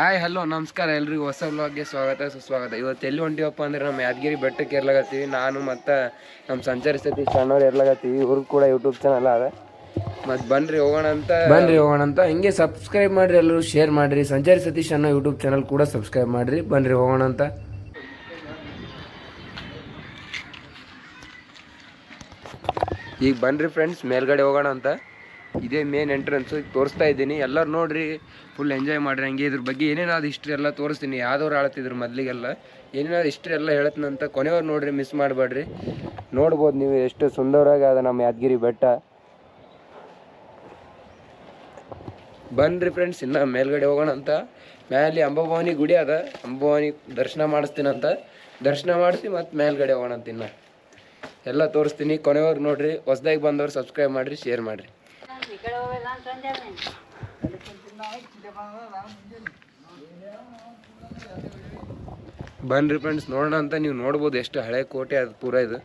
Hi hello ನಮಸ್ಕಾರ ಎಲ್ರಿಗೂ. ಹೊಸ ವ್ಲಾಗ್ಗೆ ಸ್ವಾಗತ ಸುಸ್ವಾಗತ. ಇವತ್ತು ಎಲ್ಲಿ ಹೊಂಟಿವಪ್ಪ ಅಂದ್ರೆ ನಮ್ಮ ಯಾದಗಿರಿ ಬೆಟ್ಟಕ್ಕೆ ಇರ್ಲಾಗತ್ತೀವಿ ನಾನು ಮತ್ತು ನಮ್ಮ ಸಂಚಾರಿ ಸತೀಶ್ ಸಣ್ಣವ್ರು ಇರ್ಲಾಗತ್ತೀವಿ ಇವ್ರಿಗೆ ಕೂಡ ಯೂಟ್ಯೂಬ್ ಚಾನಲ್ ಅದ. ಮತ್ತು ಬನ್ರಿ ಹೋಗೋಣ ಅಂತ. ಬನ್ರಿ ಹೋಗೋಣ ಅಂತ. ಹಿಂಗೆ ಸಬ್ಸ್ಕ್ರೈಬ್ ಮಾಡಿರಿ ಎಲ್ಲರೂ ಶೇರ್ ಮಾಡಿರಿ. ಸಂಚಾರಿ ಸತೀಶ್ ಅನ್ನೋ ಯೂಟ್ಯೂಬ್ ಚಾನಲ್ ಕೂಡ ಸಬ್ಸ್ಕ್ರೈಬ್ ಮಾಡಿರಿ. ಬನ್ರಿ ಹೋಗೋಣ ಅಂತ. ಈಗ ಬನ್ರಿ ಫ್ರೆಂಡ್ಸ್ ಮೇಲ್ಗಡೆ ಹೋಗೋಣ ಅಂತ. ಇದೇ ಮೇನ್ ಎಂಟ್ರೆನ್ಸು ತೋರಿಸ್ತಾ ಇದ್ದೀನಿ. ಎಲ್ಲರೂ ನೋಡ್ರಿ ಫುಲ್ ಎಂಜಾಯ್ ಮಾಡ್ರಿ. ಹಂಗೆ ಇದ್ರ ಬಗ್ಗೆ ಏನೇನಾದ್ರು ಹಿಸ್ಟ್ರಿ ಎಲ್ಲ ತೋರಿಸ್ತೀನಿ. ಯಾವ್ದವ್ರು ಆಳ್ತಿದ್ರು ಮೊದಲಿಗೆಲ್ಲ. ಏನೇನಾದ್ರು ಹಿಸ್ಟ್ರಿ ಎಲ್ಲ ಹೇಳ್ತೀನಂತ ಕೊನೆಯವ್ರು ನೋಡ್ರಿ ಮಿಸ್ ಮಾಡಬೇಡ್ರಿ. ನೋಡ್ಬೋದು ನೀವು ಎಷ್ಟು ಸುಂದರವಾಗಿ ಅದ ನಮ್ಮ ಯಾದಗಿರಿ ಬೆಟ್ಟ. ಬನ್ರಿ ಫ್ರೆಂಡ್ಸ್ ಇನ್ನು ಮೇಲ್ಗಡೆ ಹೋಗೋಣ ಅಂತ. ಮೇಲೆ ಅಂಬಭವಾನಿ ಗುಡಿ ಅದ. ಅಂಬಭವಾನಿ ದರ್ಶನ ಮಾಡಿಸ್ತೀನಂತ ದರ್ಶನ ಮಾಡಿಸಿ ಮತ್ತೆ ಮೇಲ್ಗಡೆ ಹೋಗೋಣ ಅಂತ ಇನ್ನು. ಎಲ್ಲ ತೋರಿಸ್ತೀನಿ. ಕೊನೆಯವ್ರಿಗೆ ನೋಡಿರಿ, ಹೊಸ್ದಾಗಿ ಬಂದವ್ರು ಸಬ್ಸ್ಕ್ರೈಬ್ ಮಾಡಿರಿ ಶೇರ್ ಮಾಡಿರಿ. ಬನ್ರಿ ಫ್ರೆಂಡ್ಸ್ ನೋಡೋಣ ಅಂತ ನೀವು ನೋಡ್ಬೋದು ಎಷ್ಟು ಹಳೆ ಕೋಟೆ ಅದು ಪೂರ ಇದು.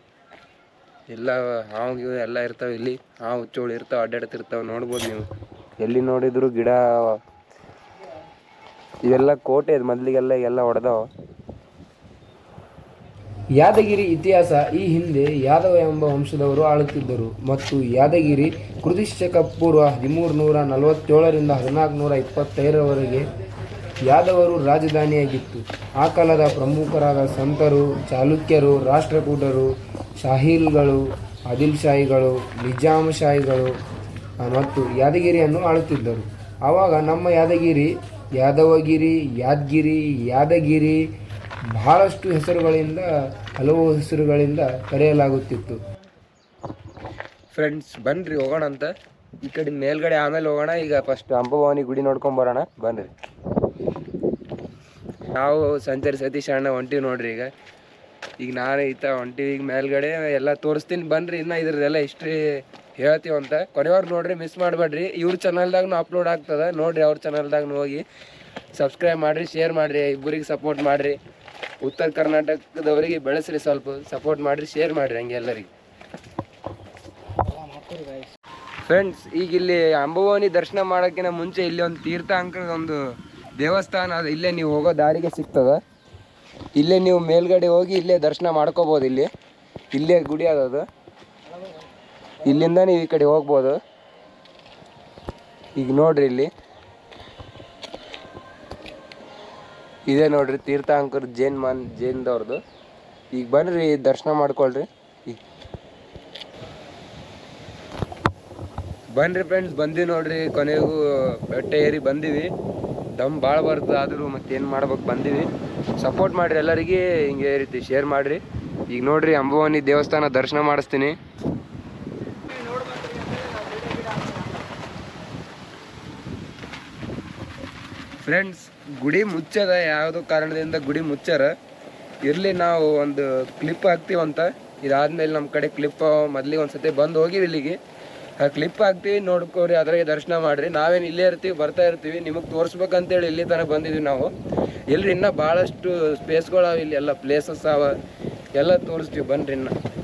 ಎಲ್ಲ ಹಾವು ಎಲ್ಲ ಇರ್ತಾವೆ ಇಲ್ಲಿ. ಹಾವು ಚೋಳು ಇರ್ತಾವೆ ಅಡ್ಡಾಡ್ತಿರ್ತಾವೆ ನೋಡ್ಬೋದು ನೀವು. ಎಲ್ಲಿ ನೋಡಿದ್ರು ಗಿಡ ಇವೆಲ್ಲ ಕೋಟೆ ಇದು ಮೊದಲಿಗೆಲ್ಲ ಎಲ್ಲ ಹೊಡೆದವ. ಯಾದಗಿರಿ ಇತಿಹಾಸ ಈ ಹಿಂದೆ ಯಾದವ ಎಂಬ ವಂಶದವರು ಆಳುತ್ತಿದ್ದರು ಮತ್ತು ಯಾದಗಿರಿ ಕೃತಿಶಕ ಪೂರ್ವ ಹದಿಮೂರು ನೂರ ನಲವತ್ತೇಳರಿಂದ ಹದಿನಾಲ್ಕು ನೂರ ಇಪ್ಪತ್ತೈದರವರೆಗೆ ಯಾದವರು ರಾಜಧಾನಿಯಾಗಿತ್ತು. ಆ ಕಾಲದ ಪ್ರಮುಖರಾದ ಸಂತರು, ಚಾಲುಕ್ಯರು, ರಾಷ್ಟ್ರಕೂಟರು, ಶಾಹೀಲ್ಗಳು, ಆದಿಲ್ಶಾಹಿಗಳು, ನಿಜಾಮಶಾಹಿಗಳು ಮತ್ತು ಯಾದಗಿರಿಯನ್ನು ಆಳುತ್ತಿದ್ದರು. ಆವಾಗ ನಮ್ಮ ಯಾದಗಿರಿ, ಯಾದವಗಿರಿ, ಯಾದಗಿರಿ ಯಾದಗಿರಿ ಬಹಳಷ್ಟು ಹೆಸರುಗಳಿಂದ, ಹಲವು ಹೆಸರುಗಳಿಂದ ಕರೆಯಲಾಗುತ್ತಿತ್ತು. ಫ್ರೆಂಡ್ಸ್ ಬನ್ರಿ ಹೋಗೋಣ ಅಂತ. ಈ ಕಡೆ ಮೇಲ್ಗಡೆ ಆಮೇಲೆ ಹೋಗೋಣ. ಈಗ ಫಸ್ಟ್ ಅಂಬಭವಾನಿ ಗುಡಿ ನೋಡ್ಕೊಂಡ್ ಬರೋಣ. ಬನ್ರಿ. ನಾವು ಸಂಚಾರಿ ಸತೀಶ್ ಅಣ್ಣ ಹೊಂಟಿವಿ ನೋಡ್ರಿ ಈಗ. ಈಗ ನಾನು ಈತ ಹೊಂಟಿವಿ ಈಗ ಮೇಲ್ಗಡೆ ಎಲ್ಲ ತೋರಿಸ್ತೀನಿ. ಬನ್ರಿ, ಇನ್ನ ಇದ್ರದ್ದೆಲ್ಲ ಹಿಸ್ಟ್ರಿ ಅಂತ. ಕೊನೆಯವ್ರು ನೋಡ್ರಿ ಮಿಸ್ ಮಾಡಬೇಡ್ರಿ. ಇವ್ರ ಚಾನಲ್ದಾಗೂ ಅಪ್ಲೋಡ್ ಆಗ್ತದೆ. ನೋಡ್ರಿ ಅವ್ರ ಚಾನಲ್ದಾಗ ಹೋಗಿ. ಸಬ್ಸ್ಕ್ರೈಬ್ ಮಾಡ್ರಿ ಶೇರ್ ಮಾಡ್ರಿ, ಇಬ್ಬರಿಗೆ ಸಪೋರ್ಟ್ ಮಾಡ್ರಿ. ಉತ್ತರ ಕರ್ನಾಟಕದವರಿಗೆ ಬೆಳೆಸ್ರಿ ಸ್ವಲ್ಪ ಸಪೋರ್ಟ್ ಮಾಡಿರಿ ಶೇರ್ ಮಾಡಿರಿ ಹಂಗೆ ಎಲ್ಲರಿಗೆ. ಫ್ರೆಂಡ್ಸ್ ಈಗ ಇಲ್ಲಿ ಅಂಬುವನಿ ದರ್ಶನ ಮಾಡೋಕ್ಕಿಂತ ಮುಂಚೆ ಇಲ್ಲಿ ಒಂದು ತೀರ್ಥಾಂಕರದ ಒಂದು ದೇವಸ್ಥಾನ ಅದು ಇಲ್ಲೇ ನೀವು ಹೋಗೋ ದಾರಿಗೆ ಸಿಗ್ತದೆ. ಇಲ್ಲೇ ನೀವು ಮೇಲ್ಗಡೆ ಹೋಗಿ ಇಲ್ಲೇ ದರ್ಶನ ಮಾಡ್ಕೋಬೋದು ಇಲ್ಲಿ. ಇಲ್ಲೇ ಗುಡಿ ಅದದು ಇಲ್ಲಿಂದ ನೀವು ಈ ಕಡೆ ಹೋಗ್ಬೋದು. ಈಗ ನೋಡ್ರಿ ಇಲ್ಲಿ. ಇದೇ ನೋಡ್ರಿ, ತೀರ್ಥಾಂಕರ್ ಜೈನ್ ಮಾನ್ ಜೈನ್ದವ್ರದ್ದು ಈಗ ಬನ್ರಿ, ದರ್ಶನ ಮಾಡ್ಕೊಳ್ರಿ. ಈಗ ಫ್ರೆಂಡ್ಸ್ ಬಂದಿ ನೋಡ್ರಿ, ಕೊನೆಗೂ ಬೆಟ್ಟ ಏರಿ ಬಂದೀವಿ. ದಮ್ ಭಾಳ ಬರ್ತದೆ ಆದರೂ ಮತ್ತೇನು ಮಾಡ್ಬೇಕು ಬಂದೀವಿ. ಸಪೋರ್ಟ್ ಮಾಡಿರಿ ಎಲ್ಲರಿಗೆ, ಹಿಂಗೆ ರೀತಿ ಶೇರ್ ಮಾಡಿರಿ. ಈಗ ನೋಡ್ರಿ, ಅಂಬವಾನಿ ದೇವಸ್ಥಾನ ದರ್ಶನ ಮಾಡಿಸ್ತೀನಿ. ಫ್ರೆಂಡ್ಸ್ ಗುಡಿ ಮುಚ್ಚದ ಯಾವುದೋ ಕಾರಣದಿಂದ ಗುಡಿ ಮುಚ್ಚಾರ. ಇರಲಿ ನಾವು ಒಂದು ಕ್ಲಿಪ್ ಹಾಕ್ತೀವಂತ ಇದಾದ್ಮೇಲೆ ನಮ್ಮ ಕಡೆ ಕ್ಲಿಪ್ ಮೊದಲಿಗೆ ಒಂದ್ಸತಿ ಬಂದು ಹೋಗಿವಿ ಇಲ್ಲಿಗೆ. ಆ ಕ್ಲಿಪ್ ಹಾಕ್ತೀವಿ, ನೋಡ್ಕೋರಿ, ಅದ್ರಾಗೆ ದರ್ಶನ ಮಾಡಿರಿ. ನಾವೇನು ಇಲ್ಲೇ ಇರ್ತೀವಿ, ಬರ್ತಾ ಇರ್ತೀವಿ, ನಿಮಗೆ ತೋರಿಸ್ಬೇಕಂತೇಳಿ ಇಲ್ಲಿ ತನಕ ಬಂದಿದ್ವಿ ನಾವು. ಎಲ್ರಿ ಇನ್ನೂ ಭಾಳಷ್ಟು ಸ್ಪೇಸ್ಗಳು ಇಲ್ಲಿ, ಎಲ್ಲ ಪ್ಲೇಸಸ್ ಅವ. ಎಲ್ಲ ತೋರಿಸ್ತೀವಿ, ಬನ್ರಿ ಇನ್ನು.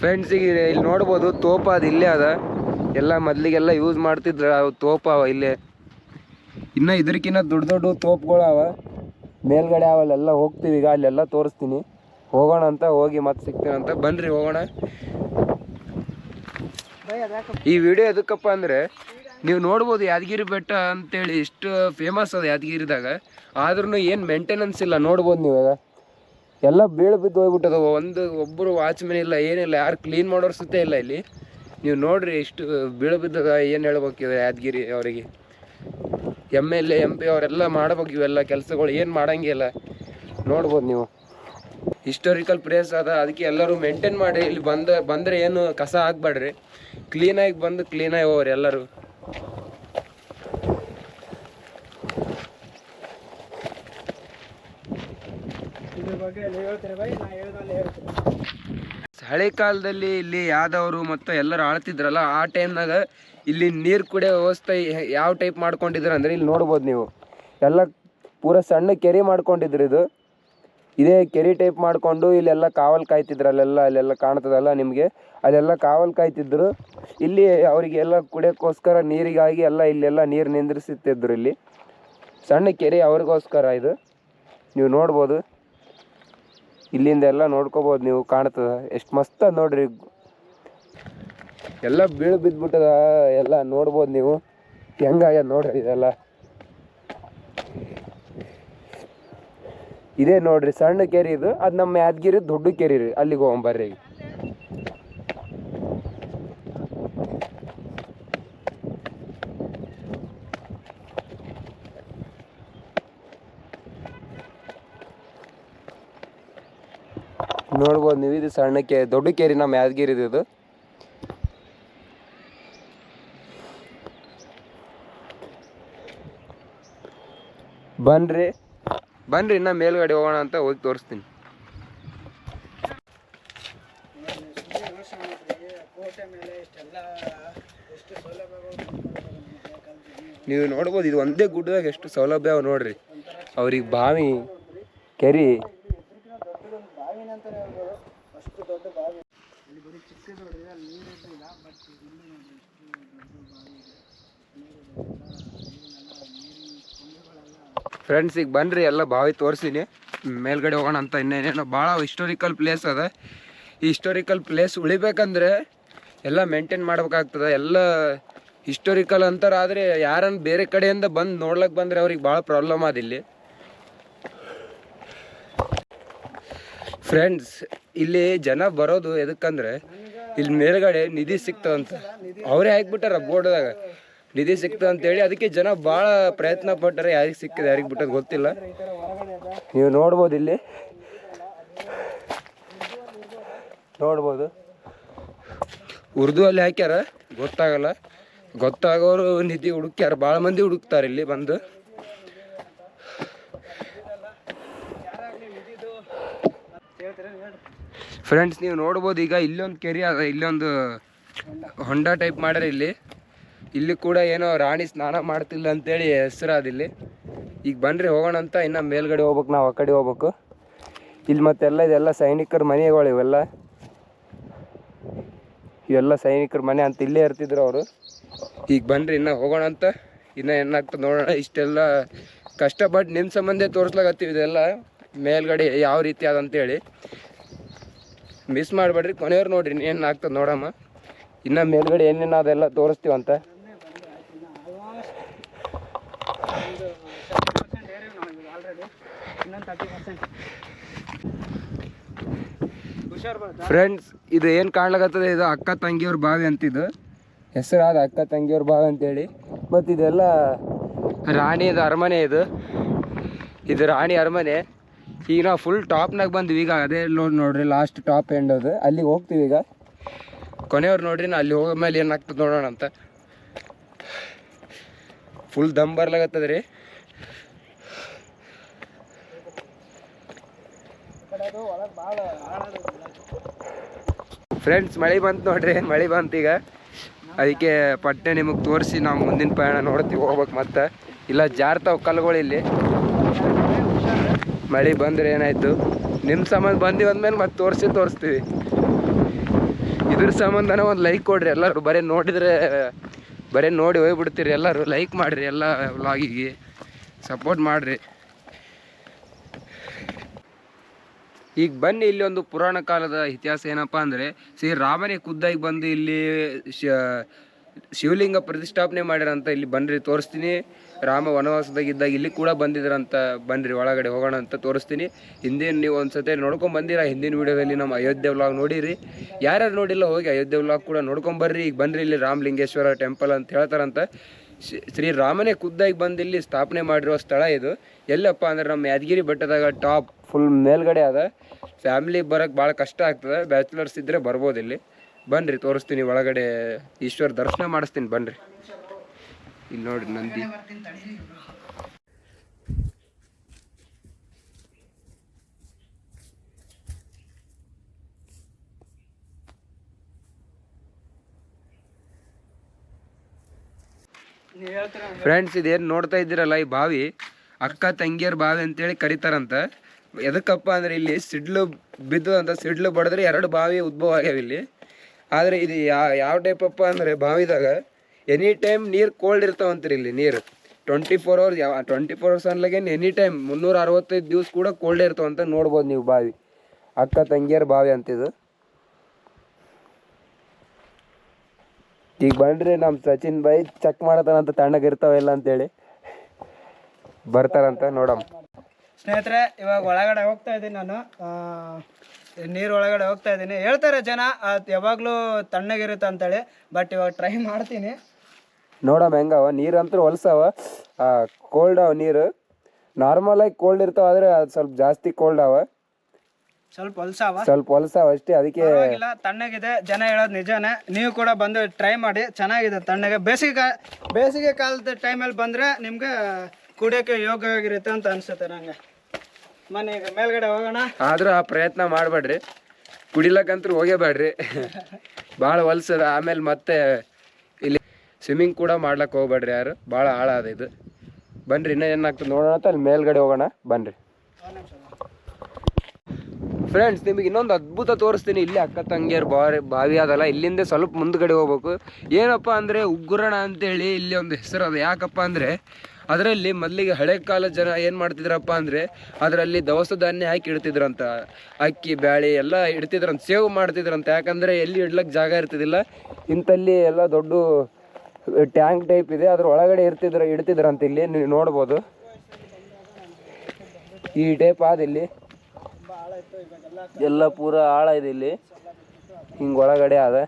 ಫ್ರೆಂಡ್ಸ್ ಈಗ ಇಲ್ಲಿ ನೋಡ್ಬೋದು, ತೋಪ ಅದು ಇಲ್ಲೇ ಅದ. ಎಲ್ಲ ಮೊದ್ಲಿಗೆಲ್ಲ ಯೂಸ್ ಮಾಡ್ತಿದ್ರ ಅವು ತೋಪ ಅವ ಇಲ್ಲೇ. ಇನ್ನು ಇದಕ್ಕಿನ್ನ ದೊಡ್ಡ ದೊಡ್ಡ ತೋಪ್ಗಳು ಅವ. ಮೇಲ್ಗಡೆ ಅವಲ್ಲೆಲ್ಲ ಹೋಗ್ತೀವಿ, ಈಗ ಅಲ್ಲೆಲ್ಲ ತೋರಿಸ್ತೀನಿ. ಹೋಗೋಣ ಅಂತ, ಹೋಗಿ ಮತ್ತೆ ಅಂತ. ಬನ್ರಿ, ಹೋಗೋಣ. ಈ ವಿಡಿಯೋ ಎದಕ್ಕಪ್ಪ ಅಂದರೆ, ನೀವು ನೋಡ್ಬೋದು ಯಾದಗಿರಿ ಬೆಟ್ಟ ಅಂತೇಳಿ ಇಷ್ಟು ಫೇಮಸ್ ಅದ ಯಾದಗಿರಿದಾಗ. ಆದ್ರೂ ಏನು ಮೇಂಟೆನೆನ್ಸ್ ಇಲ್ಲ, ನೋಡ್ಬೋದು ನೀವು ಈಗ. ಎಲ್ಲ ಬೀಳು ಬಿದ್ದು ಹೋಗ್ಬಿಟ್ಟದ. ಒಂದು ಒಬ್ಬರು ವಾಚ್ಮೆನ್ ಇಲ್ಲ, ಏನಿಲ್ಲ, ಯಾರು ಕ್ಲೀನ್ ಮಾಡೋರು ಸುತ್ತ ಇಲ್ಲ ಇಲ್ಲಿ. ನೀವು ನೋಡ್ರಿ ಇಷ್ಟು ಬೀಳು ಬಿದ್ದದ ಏನು ಹೇಳ್ಬೇಕು ಯಾದಗಿರಿ ಅವರಿಗೆ. M L A M P ಅವರೆಲ್ಲ ಮಾಡ್ಬೇಕು ಇವೆಲ್ಲ ಕೆಲಸಗಳು, ಏನು ಮಾಡಂಗಿಲ್ಲ. ನೋಡ್ಬೋದು ನೀವು. ಹಿಸ್ಟೋರಿಕಲ್ ಪ್ಲೇಸ್ ಅದ, ಅದಕ್ಕೆ ಎಲ್ಲರೂ ಮೇಂಟೈನ್ ಮಾಡಿ, ಇಲ್ಲಿ ಬಂದ, ಬಂದರೆ ಏನು ಕಸ ಹಾಕ್ಬೇಡ್ರಿ ಕ್ಲೀನಾಗಿ ಬಂದು ಕ್ಲೀನಾಗಿ ಹೋಗ್ರಿ ಎಲ್ಲರೂ ಇದ್ರ ಬಗ್ಗೆ ನೀವು ಹೇಳ್ತೀರಿ ಬೈ ನಾ ಹೇಳ್ದಲ್ಲಿ ಹೇಳ್ತೀನಿ ಹಳೆ ಕಾಲದಲ್ಲಿ ಇಲ್ಲಿ ಯಾದವರು ಮತ್ತು ಎಲ್ಲರೂ ಆಳ್ತಿದ್ರಲ್ಲ, ಆ ಟೈಮ್ನಾಗ ಇಲ್ಲಿ ನೀರು ಕುಡಿಯೋ ವ್ಯವಸ್ಥೆ ಯಾವ ಟೈಪ್ ಮಾಡ್ಕೊಂಡಿದ್ರು ಅಂದ್ರೆ ಇಲ್ಲಿ ನೋಡ್ಬೋದು ನೀವು. ಎಲ್ಲ ಪೂರ ಸಣ್ಣ ಕೆರೆ ಮಾಡ್ಕೊಂಡಿದ್ರು ಇದು. ಇದೇ ಕೆರೆ ಟೈಪ್ ಮಾಡಿಕೊಂಡು ಇಲ್ಲೆಲ್ಲ ಕಾವಲ್ ಕಾಯ್ತಿದ್ರು ಅಲ್ಲೆಲ್ಲ ಅಲ್ಲೆಲ್ಲ ಕಾಣ್ತದಲ್ಲ ನಿಮಗೆ? ಅಲ್ಲೆಲ್ಲ ಕಾವಲ್ ಕಾಯ್ತಿದ್ರು. ಇಲ್ಲಿ ಅವರಿಗೆಲ್ಲ ಕುಡಿಯೋಕ್ಕೋಸ್ಕರ ನೀರಿಗಾಗಿ ಎಲ್ಲ ಇಲ್ಲೆಲ್ಲ ನೀರು ನಿಂದ್ರಿಸುತ್ತಿದ್ರು ಇಲ್ಲಿ. ಸಣ್ಣ ಕೆರೆ ಅವ್ರಿಗೋಸ್ಕರ ಇದು. ನೀವು ನೋಡ್ಬೋದು. ಇಲ್ಲಿಂದ ಎಲ್ಲ ನೋಡ್ಕೋಬೋದು ನೀವು ಕಾಣ್ತದ. ಎಷ್ಟು ಮಸ್ತ್ ಅದ ನೋಡ್ರಿ. ಎಲ್ಲ ಬೀಳು ಬಿದ್ಬಿಟ್ಟದ, ಎಲ್ಲ ನೋಡ್ಬೋದು ನೀವು. ಹೆಂಗಾಗ್ಯದ ನೋಡ್ರಿ ಇದೆಲ್ಲ. ಇದೇ ನೋಡ್ರಿ ಸಣ್ಣ ಕೆರೆ ಇದು, ಅದು ನಮ್ಮ ಯಾದಗಿರಿ ದೊಡ್ಡ ಕೆರೆ ರೀ, ಅಲ್ಲಿಗೆ ಹೋಗಂಬರ್ರಿ ನೋಡ್ಬೋದು ನೀವು ಇದು ಸಣ್ಣ ಕೆ ದೊಡ್ಡ ಕೇರಿ ನಮ್ಮ ಯಾದಗಿರಿ ಇದು. ಬನ್ರಿ ಬನ್ರಿ ಇನ್ನ ಮೇಲ್ಗಡೆ ಹೋಗೋಣ ಅಂತ ಹೋಗಿ ತೋರಿಸ್ತೀನಿ. ನೀವು ನೋಡ್ಬೋದು ಇದು ಒಂದೇ ಗುಡ್ಡದಾಗ ಎಷ್ಟು ಸೌಲಭ್ಯ ನೋಡ್ರಿ. ಅವ್ರಿಗೆ ಬಾವಿ, ಕೆರೆ ದೊಡ್ಡದೊಂದು ಬಾವಿನ ಅಂತಾನೆ ಹೇಳ್ಬೋದು ಅಷ್ಟು ದೊಡ್ಡ ಬಾವಿ ಇಲ್ಲಿ ಬರೀ ಚಿಕ್ಕದು ನೋಡ್ರಿ ಅಲ್ಲಿ ನೀರು ಇರಲಿಲ್ಲ ಬಟ್ ಇಲ್ಲಿ ನೋಡ್ರಿ ಎಷ್ಟು ದೊಡ್ಡ ಬಾವಿ ಇದೆ ನೀರು ನೀರಿನೆಲ್ಲ ನೀರಿನ ಕೊಂಬೆಗಳೆಲ್ಲ ಫ್ರೆಂಡ್ಸ್ ಈಗ ಬನ್ರಿ, ಎಲ್ಲ ಬಾವಿ ತೋರಿಸ್ತೀನಿ ಮೇಲ್ಗಡೆ ಹೋಗೋಣ ಅಂತ ಇನ್ನೇನೇನೋ ಭಾಳ ಹಿಸ್ಟೋರಿಕಲ್ ಪ್ಲೇಸ್ ಅದ. ಈ ಹಿಸ್ಟೋರಿಕಲ್ ಪ್ಲೇಸ್ ಉಳಿಬೇಕಂದ್ರೆ ಎಲ್ಲ ಮೇಂಟೈನ್ ಮಾಡ್ಬೇಕಾಗ್ತದೆ. ಎಲ್ಲ ಹಿಸ್ಟೋರಿಕಲ್ ಅಂತಾರಾದರೆ ಯಾರನ್ನ ಬೇರೆ ಕಡೆಯಿಂದ ಬಂದು ನೋಡ್ಲಕ್ಕೆ ಬಂದರೆ ಅವ್ರಿಗೆ ಭಾಳ ಪ್ರಾಬ್ಲಮ್ ಅದ ಇಲ್ಲಿ. ಫ್ರೆಂಡ್ಸ್ ಇಲ್ಲಿ ಜನ ಬರೋದು ಎದಕ್ಕಂದ್ರೆ, ಇಲ್ಲಿ ಮೇಲ್ಗಡೆ ನಿಧಿ ಸಿಗ್ತದಂತ. ಅವರೇ ಹಾಕ್ಬಿಟ್ಟಾರ ಬೋರ್ಡ್ದಾಗ. ನಿಧಿ ಸಿಕ್ತದೆ ಅಂತೇಳಿ ಅದಕ್ಕೆ ಜನ ಭಾಳ ಪ್ರಯತ್ನ ಪಟ್ಟರೆ ಯಾರಿಗೆ ಸಿಕ್ಕಿದೆ, ಯಾರಿಗೆ ಬಿಟ್ಟದ್ದು ಗೊತ್ತಿಲ್ಲ. ನೀವು ನೋಡ್ಬೋದು ಇಲ್ಲಿ. ನೋಡ್ಬೋದು. ಉರ್ದು ಅಲ್ಲಿ ಹಾಕ್ಯಾರ, ಗೊತ್ತಾಗಲ್ಲ. ಗೊತ್ತಾಗೋರು ನಿಧಿ ಹುಡುಕ್ಯಾರ, ಭಾಳ ಮಂದಿ ಹುಡುಕ್ತಾರೆ ಇಲ್ಲಿ ಬಂದು. ಫ್ರೆಂಡ್ಸ್ ನೀವು ನೋಡ್ಬೋದು ಈಗ ಇಲ್ಲೊಂದು ಕೆರೆ ಅದ, ಇಲ್ಲೊಂದು ಹೊಂಡ ಟೈಪ್ ಮಾಡ್ಯಾರ ಇಲ್ಲಿ. ಇಲ್ಲಿ ಕೂಡ ಏನೋ ರಾಣಿ ಸ್ನಾನ ಮಾಡ್ತಿಲ್ಲ ಅಂತೇಳಿ ಹೆಸರು ಅದಿಲ್ಲಿ ಈಗ ಬನ್ರಿ ಹೋಗೋಣ ಅಂತ ಇನ್ನು ಮೇಲ್ಗಡೆ ಹೋಗ್ಬೇಕು, ನಾವು ಆ ಕಡೆ ಹೋಗ್ಬೇಕು. ಇಲ್ಲಿ ಮತ್ತೆಲ್ಲ ಇದೆಲ್ಲ ಸೈನಿಕರ ಮನೆಗಳು ಇವೆಲ್ಲ. ಇವೆಲ್ಲ ಸೈನಿಕರ ಮನೆ ಅಂತ ಇಲ್ಲೇ ಇರ್ತಿದ್ರು ಅವರು. ಈಗ ಬನ್ರಿ ಇನ್ನು ಹೋಗೋಣ ಅಂತ. ಇನ್ನು ಏನಾಗ್ತದೆ ನೋಡೋಣ. ಇಷ್ಟೆಲ್ಲ ಕಷ್ಟಪಟ್ಟು ನಿಮ್ಮ ಸಂಬಂಧ ತೋರಿಸ್ಲಾಗತ್ತೀವಿ ಇದೆಲ್ಲ. ಮೇಲ್ಗಡೆ ಯಾವ ರೀತಿ ಅದಂತೇಳಿ ಮಿಸ್ ಮಾಡಬೇಡ್ರಿ, ಕೊನೆಯವ್ರು ನೋಡ್ರಿ ಏನು ಆಗ್ತದೆ ನೋಡಮ್ಮ. ಇನ್ನು ಮೇಲ್ಗಡೆ ಏನೇನು ಅದೆಲ್ಲ ತೋರಿಸ್ತೀವಂತ ಒಂದು ಸೆವೆಂಟಿ ಪರ್ಸೆಂಟ್ ಏರಿವಿ ನಾವು ಈಗ ಆಲ್ರೆಡಿ ಇನ್ನೊಂದು ತರ್ಟಿ ಪರ್ಸೆಂಟ್ ಹುಷಾರು ಬರುತ್ತಾ ಫ್ರೆಂಡ್ಸ್ ಇದು ಏನು ಕಾಣ್ಲಾಗತ್ತದೆ ಇದು ಅಕ್ಕ ತಂಗಿಯವ್ರ ಬಾವಿ ಅಂತಿದ್ದು ಹೆಸರಾದ ಅಕ್ಕ ತಂಗಿಯವ್ರ ಬಾವಿ ಅಂತೇಳಿ. ಮತ್ತು ಇದೆಲ್ಲ ರಾಣಿದು ಅರಮನೆ ಇದು. ಇದು ರಾಣಿ ಅರಮನೆ. ಈಗ ನಾವು ಫುಲ್ ಟಾಪ್ನಾಗ ಬಂದ್ವಿ. ಈಗ ಅದೇ ನೋಡಿ, ನೋಡ್ರಿ ಲಾಸ್ಟ್ ಟಾಪ್ ಎಂಡ್ ಅದು. ಅಲ್ಲಿಗೆ ಹೋಗ್ತೀವಿ ಈಗ. ಕೊನೆಯವ್ರು ನೋಡ್ರಿ, ನಾ ಅಲ್ಲಿ ಹೋಗೋ ಮೇಲೆ ಏನಾಗ್ತದೆ ನೋಡೋಣ ಅಂತ ಫುಲ್ ದಮ್ ಬರ್ಲಾಗತ್ತದ ರೀ ಕಡೆ ಅದು ಒಳಗೆ ಭಾಳ ಆಳದ ಫ್ರೆಂಡ್ಸ್ ಮಳೆ ಬಂತು ನೋಡ್ರಿ, ಮಳೆ ಬಂತು ಈಗ. ಅದಕ್ಕೆ ಪಟ್ಟೆ ನಿಮಗೆ ತೋರಿಸಿ, ನಾವು ಮುಂದಿನ ಪ್ರಯಾಣ ನೋಡ್ತೀವಿ, ಹೋಗ್ಬೇಕು ಮತ್ತೆ. ಇಲ್ಲ, ಜಾರ್ತಾವ ಕಲ್ಲುಗಳು ಇಲ್ಲಿ. ಮಳೆ ಬಂದ್ರೆ ಏನಾಯ್ತು? ನಿಮ್ಮ ಸಂಬಂಧ ಬಂದಿವಿ ಅಂದ್ಮೇಲೆ ಮತ್ತೆ ತೋರಿಸಿ, ತೋರಿಸ್ತೀವಿ. ಇದ್ರ ಸಂಬಂಧನ ಒಂದು ಲೈಕ್ ಕೊಡ್ರಿ, ಎಲ್ಲರೂ ಬರೀ ನೋಡಿದ್ರೆ, ಬರೀ ನೋಡಿ ಹೋಗ್ಬಿಡ್ತೀರಿ, ಎಲ್ಲರೂ ಲೈಕ್ ಮಾಡಿರಿ, ಎಲ್ಲ ವ್ಲಾಗಿಗೆ ಸಪೋರ್ಟ್ ಮಾಡಿರಿ. ಈಗ ಬನ್ನಿ ಇಲ್ಲಿ ಒಂದು ಪುರಾಣ ಕಾಲದ ಇತಿಹಾಸ ಏನಪ್ಪಾ ಅಂದರೆ ಶ್ರೀ ರಾಮನೇ ಖುದ್ದಾಗಿ ಬಂದು ಇಲ್ಲಿ ಶಿವಲಿಂಗ ಪ್ರತಿಷ್ಠಾಪನೆ ಮಾಡ್ಯಾರಂತ ಇಲ್ಲಿ ಬನ್ರಿ, ತೋರಿಸ್ತೀನಿ. ರಾಮ ವನವಾಸದಾಗಿದ್ದಾಗ ಇಲ್ಲಿ ಕೂಡ ಬಂದಿದ್ರಂತ ಬನ್ರಿ, ಒಳಗಡೆ ಹೋಗೋಣ ಅಂತ ತೋರಿಸ್ತೀನಿ. ಹಿಂದಿನ ನೀವು ಒಂದ್ಸತಿ ನೋಡ್ಕೊಂಡ್ ಬಂದಿರ? ಹಿಂದಿನ ವಿಡಿಯೋದಲ್ಲಿ ನಮ್ಮ ಅಯೋಧ್ಯೆ ವ್ಲಾಗ್ ನೋಡಿರಿ. ಯಾರ್ಯಾರು ನೋಡಿಲ್ಲ, ಹೋಗಿ ಅಯೋಧ್ಯೆ ವ್ಲಾಗ್ ಕೂಡ ನೋಡ್ಕೊಂಡ್ ಬರ್ರಿ. ಈಗ ಬನ್ರಿ ಇಲ್ಲಿ ರಾಮಲಿಂಗೇಶ್ವರ ಟೆಂಪಲ್ ಅಂತ ಹೇಳ್ತಾರಂತ. ಶ್ರೀ- ರಾಮನೇ ಖುದ್ದಾಗಿ ಬಂದು ಇಲ್ಲಿ ಸ್ಥಾಪನೆ ಮಾಡಿರೋ ಸ್ಥಳ ಇದು. ಎಲ್ಲಪ್ಪ ಅಂದ್ರೆ ನಮ್ಮ ಯಾದಗಿರಿ ಬೆಟ್ಟದಾಗ ಟಾಪ್ ಫುಲ್ ಮೇಲ್ಗಡೆ ಅದ ಫ್ಯಾಮಿಲಿ ಬರೋಕ್ಕೆ ಭಾಳ ಕಷ್ಟ ಆಗ್ತದೆ. ಬ್ಯಾಚುಲರ್ಸ್ ಇದ್ದರೆ ಬರ್ಬೋದು ಇಲ್ಲಿ. ಬನ್ರಿ, ತೋರಿಸ್ತೀನಿ ಒಳಗಡೆ. ಈಶ್ವರ ದರ್ಶನ ಮಾಡಿಸ್ತೀನಿ, ಬನ್ರಿ. ಇಲ್ಲಿ ನೋಡ್ರಿ ನಂದಿ. ಫ್ರೆಂಡ್ಸ್ ಇದೇನು ನೋಡ್ತಾ ಇದ್ದೀರಲ್ಲ ಈ ಬಾವಿ? ಅಕ್ಕ, ತಂಗಿಯರ್ ಬಾವಿ ಅಂತೇಳಿ ಕರೀತಾರಂತ. ಎದಕ್ಕಪ್ಪ ಅಂದ್ರೆ ಇಲ್ಲಿ ಸಿಡ್ಲು ಬಿದ್ದು ಅಂತ ಸಿಡ್ಲು ಬಡಿದ್ರೆ ಎರಡು ಬಾವಿ ಉದ್ಭವ ಆಗ್ಯಾವ ಇಲ್ಲಿ. ಆದರೆ ಇದು ಯಾವ ಟೈಪ್ ಅಪ್ಪ ಅಂದರೆ ಬಾವಿದಾಗ ಎನಿ ಟೈಮ್ ನೀರು ಕೋಲ್ಡ್ ಇರ್ತಾವಂತ್ರಿ ಇಲ್ಲಿ ನೀರು. ಟ್ವೆಂಟಿ ಫೋರ್ ಅವರ್ಸ್ ಯಾವ ಟ್ವೆಂಟಿ ಫೋರ್ ಅವರ್ಸ್ ಅನ್ಲಾಗೇನು ಎನಿ ಟೈಮ್ ಮುನ್ನೂರ ಅರವತ್ತೈದು ದಿವ್ಸ ಕೂಡ ಕೋಲ್ಡ್ ಇರ್ತಾವಂತ ನೋಡ್ಬೋದು ನೀವು ಬಾವಿ. ಅಕ್ಕ ತಂಗಿಯರ್ ಬಾವಿ ಅಂತಿದು ಈಗ ಬನ್ರಿ ನಮ್ಮ ಸಚಿನ್ ಬಾಯಿ ಚೆಕ್ ಮಾಡತಾನಂತ ತಣ್ಣಗಿರ್ತಾವ ಇಲ್ಲ ಅಂತೇಳಿ. ಬರ್ತಾರಂತ ನೋಡಮ್. ಸ್ನೇಹಿತರೆ ಇವಾಗ ಒಳಗಡೆ ಹೋಗ್ತಾ ಇದ್ದೀನಿ ನಾನು. ನೀರು ಒಳಗಡೆ ಹೋಗ್ತಾ ಇದ್ದೀನಿ. ಹೇಳ್ತಾರೆ ಜನ ಅದು ಯಾವಾಗಲೂ ತಣ್ಣಗಿರುತ್ತೆ ಅಂತೇಳಿ ಬಟ್ ಇವಾಗ ಟ್ರೈ ಮಾಡ್ತೀನಿ. ನೋಡಮ್ಮ ಹೆಂಗವ? ನೀರಂತೂ ಹೊಲ್ಸವ. ಕೋಲ್ಡ್ ಅವ ನೀರು. ನಾರ್ಮಲ್ ಆಗಿ ಕೋಲ್ಡ್ ಇರ್ತಾವ ಆದ್ರೆ ಅದು ಸ್ವಲ್ಪ ಜಾಸ್ತಿ ಕೋಲ್ಡ್ ಅವ. ಸ್ವಲ್ಪ ಹೊಲ್ಸಾವ. ಸ್ವಲ್ಪ ಹೊಲ್ಸಾವ ಅಷ್ಟೇ ಅದಕ್ಕೆ ತಣ್ಣಗಿದೆ. ಜನ ಹೇಳೋದು ನಿಜನೇ. ನೀವು ಕೂಡ ಬಂದು ಟ್ರೈ ಮಾಡಿ ಚೆನ್ನಾಗಿದೆ ತಣ್ಣಗೆ. ಬೇಸಿಗೆ ಬೇಸಿಗೆ ಕಾಲದ ಟೈಮಲ್ಲಿ ಬಂದರೆ ನಿಮಗೆ ಕುಡಿಯೋಕ್ಕೆ ಯೋಗ್ಯವಾಗಿರುತ್ತೆ ಅಂತ ಅನ್ಸುತ್ತೆ ನಂಗೆ. ಮನೆ ಮೇಲ್ಗಡೆ ಹೋಗೋಣ. ಆದ್ರೂ ಆ ಪ್ರಯತ್ನ ಮಾಡಬೇಡ್ರಿ. ಕುಡಿಲಕ್ಕಂತೂ ಹೋಗೇಬೇಡ್ರಿ. ಭಾಳ ಹೊಲ್ಸದ. ಆಮೇಲೆ ಮತ್ತೆ ಇಲ್ಲಿ ಸ್ವಿಮ್ಮಿಂಗ್ ಕೂಡ ಮಾಡ್ಲಕ್ಕೆ ಹೋಗ್ಬೇಡ್ರಿ ಯಾರು. ಭಾಳ ಹಾಳಾದ ಇದು. ಬನ್ರಿ, ಇನ್ನೂ ಏನಾಗ್ತದೆ ನೋಡೋಣ ಅಂತ ಅಲ್ಲಿ ಮೇಲ್ಗಡೆ ಹೋಗೋಣ. ಬನ್ರಿ. ಫ್ರೆಂಡ್ಸ್ ನಿಮಗೆ ಇನ್ನೊಂದು ಅದ್ಭುತ ತೋರಿಸ್ತೀನಿ. ಇಲ್ಲಿ ಅಕ್ಕ ತಂಗಿಯರು ಬಾರಿ ಬಾವಿ ಅದಲ್ಲ. ಇಲ್ಲಿಂದ ಸ್ವಲ್ಪ ಮುಂದ್ಗಡೆ ಹೋಗ್ಬೇಕು. ಏನಪ್ಪ ಅಂದರೆ ಉಗ್ರಣ ಅಂತೇಳಿ ಇಲ್ಲಿ ಒಂದು ಹೆಸರು ಅದು. ಯಾಕಪ್ಪ ಅಂದರೆ ಅದರಲ್ಲಿ ಮೊದಲಿಗೆ ಹಳೆ ಕಾಲ ಜನ ಏನು ಮಾಡ್ತಿದ್ರಪ್ಪ ಅಂದರೆ ಅದರಲ್ಲಿ ದವಸ ಧಾನ್ಯ ಹಾಕಿ ಇಡ್ತಿದ್ರಂತ. ಅಕ್ಕಿ, ಬ್ಯಾಳಿ ಎಲ್ಲ ಇಡ್ತಿದ್ರಂತ. ಸೇವ್ ಮಾಡ್ತಿದ್ರಂತ. ಯಾಕಂದರೆ ಎಲ್ಲಿ ಇಡ್ಲಕ್ಕೆ ಜಾಗ ಇರ್ತಿದ್ದಿಲ್ಲ. ಇಂಥಲ್ಲಿ ಎಲ್ಲ ದೊಡ್ಡ ಟ್ಯಾಂಕ್ ಟೈಪ್ ಇದೆ. ಅದ್ರ ಒಳಗಡೆ ಇರ್ತಿದ್ರ, ಇಡ್ತಿದ್ರಂತ ಇಲ್ಲಿ. ನೀವು ನೋಡ್ಬೋದು. ಈ ಟೈಪ್ ಆದ ಇಲ್ಲಿ. ಎಲ್ಲ ಪೂರ ಆಳ ಇದೆ ಇಲ್ಲಿ. ಹಿಂಗೆ ಒಳಗಡೆ ಅದ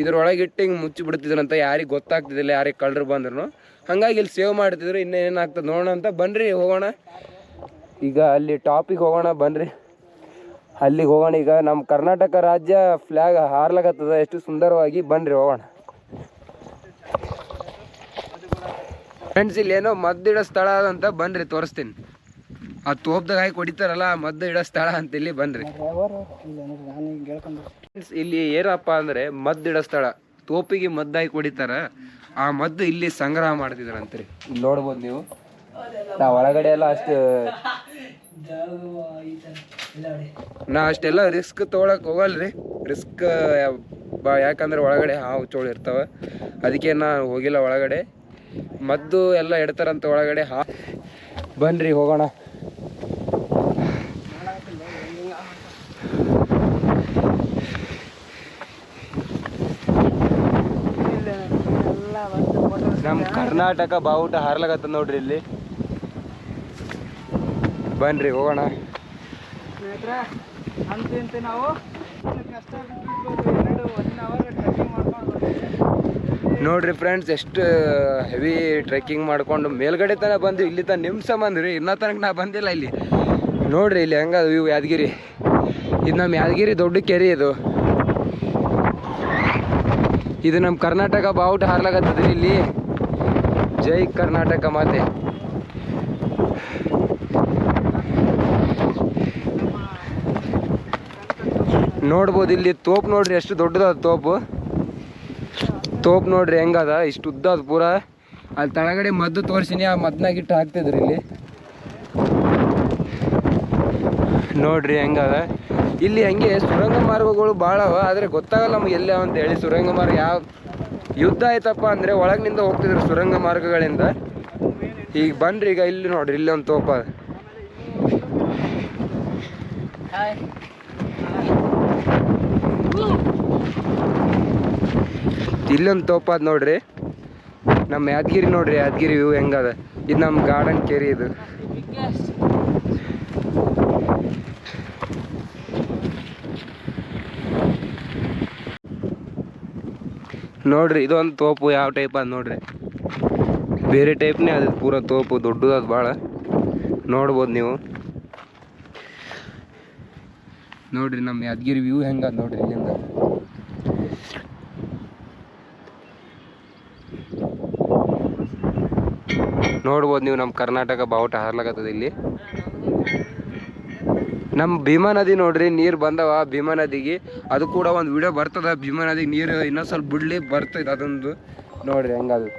ಇದ್ರೊಳಗೆ ಇಟ್ಟು ಹಿಂಗೆ ಮುಚ್ಚಿ ಬಿಡ್ತಿದ್ರಂತ ಯಾರಿಗೆ ಗೊತ್ತಾಗ್ತಿದ್ದಿಲ್ಲ, ಯಾರಿಗೆ ಕಳ್ಳರು ಬಂದ್ರು ಹಂಗಾಗಿ ಇಲ್ಲಿ ಸೇವ್ ಮಾಡ್ತಿದ್ರು ಇನ್ನೂ ಏನಾಗ್ತದೆ ನೋಡೋಣ ಅಂತ. ಬನ್ರಿ, ಹೋಗೋಣ. ಈಗ ಅಲ್ಲಿ ಟಾಪಿಗೆ ಹೋಗೋಣ, ಬನ್ರಿ. ಅಲ್ಲಿಗೆ ಹೋಗೋಣ. ಈಗ ನಮ್ಮ ಕರ್ನಾಟಕ ರಾಜ್ಯ ಫ್ಲ್ಯಾಗ್ ಹಾರ್ಲಾಗತ್ತದ ಎಷ್ಟು ಸುಂದರವಾಗಿ. ಬನ್ರಿ, ಹೋಗೋಣ. ಫ್ರೆಂಡ್ಸ್ ಇಲ್ಲಿ ಏನೋ ಮದ್ದಿಡೋ ಸ್ಥಳ ಅಂತ ಬನ್ರಿ, ತೋರಿಸ್ತೀನಿ. ಆ ತೋಪ್ದಾಗ ಹಾಕಿ ಹೊಡಿತಾರಲ್ಲ ಮದ್ದು ಇಡೋ ಸ್ಥಳ ಅಂತ ಇಲ್ಲಿ ಬನ್ರಿ. ಫ್ರೆಂಡ್ಸ್ ಇಲ್ಲಿ ಏನಪ್ಪ ಅಂದ್ರೆ ಮದ್ದು ಇಡೋ ಸ್ಥಳ. ತೋಪಿಗೆ ಮದ್ದು ಹಾಕಿ ಹೊಡಿತಾರ. ಆ ಮದ್ದು ಇಲ್ಲಿ ಸಂಗ್ರಹ ಮಾಡ್ತಿದ್ರಂತ್ರಿ. ಇಲ್ಲಿ ನೋಡ್ಬೋದು ನೀವು. ನಾ ಒಳಗಡೆ ಎಲ್ಲ ಅಷ್ಟು ನಾ ಅಷ್ಟೆಲ್ಲ ರಿಸ್ಕ್ ತೊಗೊಳಕ್ ಹೋಗಲ್ರಿ. ರಿಸ್ಕ್ ಯಾಕಂದ್ರೆ ಒಳಗಡೆ ಹಾವು ಚೋಳು ಇರ್ತಾವ. ಅದಕ್ಕೆ ನಾ ಹೋಗಿಲ್ಲ ಒಳಗಡೆ. ಮದ್ದು ಎಲ್ಲ ಇಡ್ತಾರಂತ ಒಳಗಡೆ ಹಾ ಬನ್ರಿ ಹೋಗೋಣ ನಮ್ಮ ಕರ್ನಾಟಕ ಬಾವುಟ ಹಾರ್ಲಾಗತ್ತ ನೋಡ್ರಿ ಇಲ್ಲಿ. ಬನ್ರಿ ಹೋಗೋಣ. ನೋಡ್ರಿ ಫ್ರೆಂಡ್ಸ್ ಎಷ್ಟು ಹೆವಿ ಟ್ರೆಕ್ಕಿಂಗ್ ಮಾಡ್ಕೊಂಡು ಮೇಲ್ಗಡೆ ತನಕ ಬಂದು ಇಲ್ಲಿ ತನಕ ನಿಮ್ಸ ಬಂದ್ರಿ ಇನ್ನ ತನಕ ನಾ ಬಂದಿಲ್ಲ ಇಲ್ಲಿ. ನೋಡ್ರಿ ಇಲ್ಲಿ ಹೆಂಗ ಇವು ಯಾದಗಿರಿ. ಇದು ನಮ್ಮ ಯಾದಗಿರಿ ದೊಡ್ಡ ಕೆರೆ ಇದು. ಇದು ನಮ್ಮ ಕರ್ನಾಟಕ ಬಾವುಟ ಹಾರ್ಲಾಗತ್ತದ್ರಿ ಇಲ್ಲಿ. ಜೈ ಕರ್ನಾಟಕ ಮಾತೆ. ನೋಡ್ಬೋದು ಇಲ್ಲಿ ತೋಪ್ ನೋಡ್ರಿ, ಎಷ್ಟು ದೊಡ್ಡದ ತೋಪು. ತೋಪ್ ನೋಡ್ರಿ ಹೆಂಗದ, ಇಷ್ಟು ಉದ್ದ ಅದ ಪೂರ. ಅಲ್ಲಿ ತಳಗಡೆ ಮದ್ದು ತೋರಿಸಿನಿ, ಆ ಮದ್ನಾಗ ಇಟ್ಟು ಹಾಕ್ತಿದ್ರು ಇಲ್ಲಿ. ನೋಡ್ರಿ ಹೆಂಗದ. ಇಲ್ಲಿ ಹಂಗೆ ಸುರಂಗ ಮಾರ್ಗಗಳು ಭಾಳ ಅವ ಆದರೆ ಗೊತ್ತಾಗಲ್ಲ ನಮ್ಗೆ ಎಲ್ಲ ಅಂತ ಹೇಳಿ ಸುರಂಗ ಮಾರ್ಗ ಯಾವ ಯುದ್ಧ ಆಯ್ತಪ್ಪ ಅಂದರೆ ಒಳಗಿನಿಂದ ಹೋಗ್ತಿದ್ರು ಸುರಂಗ ಮಾರ್ಗಗಳಿಂದ. ಈಗ ಬನ್ರಿ ಈಗ ಇಲ್ಲಿ ನೋಡ್ರಿ, ಇಲ್ಲಿ ಒಂದು ತೋಪ. ಇಲ್ಲೊಂದು ತೋಪ ಅದ ನೋಡ್ರಿ. ನಮ್ಮ ಯಾದಗಿರಿ ನೋಡ್ರಿ, ಯಾದಗಿರಿ ವ್ಯೂ ಹೆಂಗದ. ಇದು ನಮ್ಮ ಗಾರ್ಡನ್ ಕೆರೆ ಇದು. ನೋಡ್ರಿ, ಇದೊಂದು ತೋಪು ಯಾವ ಟೈಪ್ ಅದ ನೋಡ್ರಿ. ಬೇರೆ ಟೈಪ್ನೇ ಅದು ಪೂರ ತೋಪು, ದೊಡ್ಡದದ ಭಾಳ ನೋಡ್ಬೋದು ನೀವು. ನೋಡ್ರಿ ನಮ್ಮ ಯಾದಗಿರಿ ವ್ಯೂ ಹೆಂಗದ ನೋಡ್ರಿ ಇಲ್ಲಿಂದ. ನೋಡ್ಬೋದು ನೀವು ನಮ್ಮ ಕರ್ನಾಟಕ ಬಾವುಟ ಹಾರ್ಲಾಕತ್ತದ ಇಲ್ಲಿ. ನಮ್ಮ ಭೀಮಾ ನದಿ ನೋಡ್ರಿ, ನೀರು ಬಂದವ ಭೀಮಾ ನದಿಗೆ. ಅದು ಕೂಡ ಒಂದು ವಿಡಿಯೋ ಬರ್ತದ, ಭೀಮಾ ನದಿಗೆ ನೀರು ಇನ್ನೊಂದು ಸ್ವಲ್ಪ ಬಿಡ್ಲಿ ಬರ್ತದೆ ಅದೊಂದು. ನೋಡ್ರಿ ಹೆಂಗದು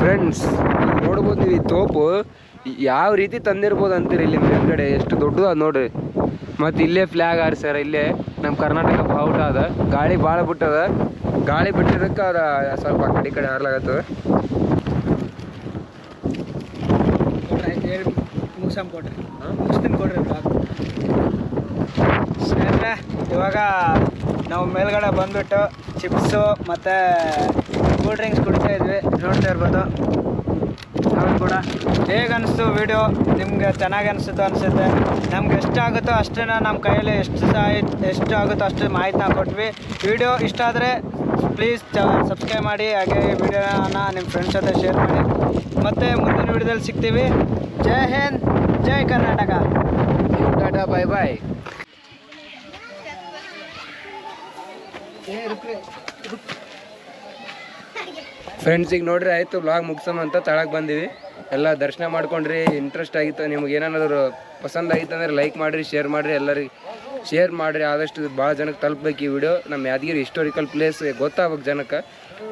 ಫ್ರೆಂಡ್ಸ್ ನೋಡ್ಬೋದು ನೀವು ಈ ತೋಪು ಯಾವ ರೀತಿ ತಂದಿರ್ಬೋದು ಅಂತೀರಿ ಇಲ್ಲಿ ಮೇಲ್ಗಡೆ? ಎಷ್ಟು ದೊಡ್ಡದು ಅದು ನೋಡ್ರಿ. ಮತ್ತು ಇಲ್ಲೇ ಫ್ಲ್ಯಾಗ್ ಆರಿಸ್ಯಾರ ಇಲ್ಲೇ ನಮ್ಮ ಕರ್ನಾಟಕ ಬಾವುಟ ಅದ. ಗಾಳಿ ಭಾಳ ಬಿಟ್ಟದ. ಗಾಳಿ ಬಿಟ್ಟಿದ್ದಕ್ಕೆ ಅದ ಸ್ವಲ್ಪ ಆ ಕಡೆ ಈ ಕಡೆ ಹಾರ್ಲಾಗತ್ತದ ಕೊಡ್ರಿ ಹೇಳಿ ಮುಗಿಸಮ್ ಕೊಡ್ರಿ ಮುಗಿಸ್ತೀನಿ ಕೊಡ್ರಿ ಸ್ನೇಹಿತರೆ ಇವಾಗ ನಾವು ಮೇಲ್ಗಡೆ ಬಂದ್ಬಿಟ್ಟು ಚಿಪ್ಸು ಮತ್ತು ಕೂಲ್ ಡ್ರಿಂಕ್ಸ್ ಕುಡಿತಾ ಇದ್ವಿ. ನೋಡ್ತಾ ಇರ್ಬೋದು. ನಾವು ಕೂಡ ಹೇಗೆ ಅನಿಸ್ತು ವಿಡಿಯೋ? ನಿಮ್ಗೆ ಚೆನ್ನಾಗಿ ಅನಿಸುತ್ತೋ ಅನಿಸುತ್ತೆ? ನಮ್ಗೆ ಎಷ್ಟಾಗುತ್ತೋ ಅಷ್ಟನ್ನ ನಮ್ಮ ಕೈಯಲ್ಲಿ ಎಷ್ಟು ಸಹಾಯ ಎಷ್ಟು ಆಗುತ್ತೋ ಅಷ್ಟು ಮಾಹಿತಿನ ಕೊಟ್ವಿ ವಿಡಿಯೋ ಇಷ್ಟ ಆದರೆ ಪ್ಲೀಸ್ ಸಬ್ಸ್ಕ್ರೈಬ್ ಮಾಡಿ ಹಾಗೆ ವೀಡಿಯೋನ ನಿಮ್ಮ ಫ್ರೆಂಡ್ಸ್ ಜೊತೆ ಶೇರ್ ಮಾಡಿ. ಮತ್ತೆ ಮುಂದಿನ ವಿಡಿಯೋದಲ್ಲಿ ಸಿಗ್ತೀವಿ. Jai Hind, Jai Karnataka. Tata bye bye friends ಈಗ ನೋಡ್ರಿ, ಆಯಿತು ಬ್ಲಾಗ್ ಮುಗಿಸೋಣ ಅಂತ ತಳಕ್ಕೆ ಬಂದಿವಿ. ಎಲ್ಲ ದರ್ಶನ ಮಾಡ್ಕೊಂಡ್ರಿ ಇಂಟ್ರೆಸ್ಟ್ ಆಗಿತ್ತು. ನಿಮ್ಗೆ ಏನಾದ್ರು ಪಸಂದ್ ಆಗಿತ್ತು ಅಂದ್ರೆ ಲೈಕ್ ಮಾಡಿರಿ ಶೇರ್ ಮಾಡಿರಿ, ಎಲ್ಲರಿಗೆ ಶೇರ್ ಮಾಡಿರಿ. ಆದಷ್ಟು ಭಾಳ ಜನಕ್ಕೆ ತಲುಪಬೇಕು ಈ ವಿಡಿಯೋ ನಮ್ಮ ಯಾದಗಿರಿ ಹಿಸ್ಟೋರಿಕಲ್ ಪ್ಲೇಸ್ ಗೊತ್ತಾಗ್ಬೇಕು ಜನಕ್ಕೆ.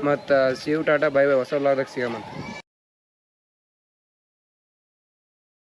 ಮತ್ತು ಶಿವ್ ಟಾಟಾ, ಬೈ ಬೈ. ಹೊಸ ಬ್ಲಾಗ್ದಾಗ ಸಿಗಮಂತ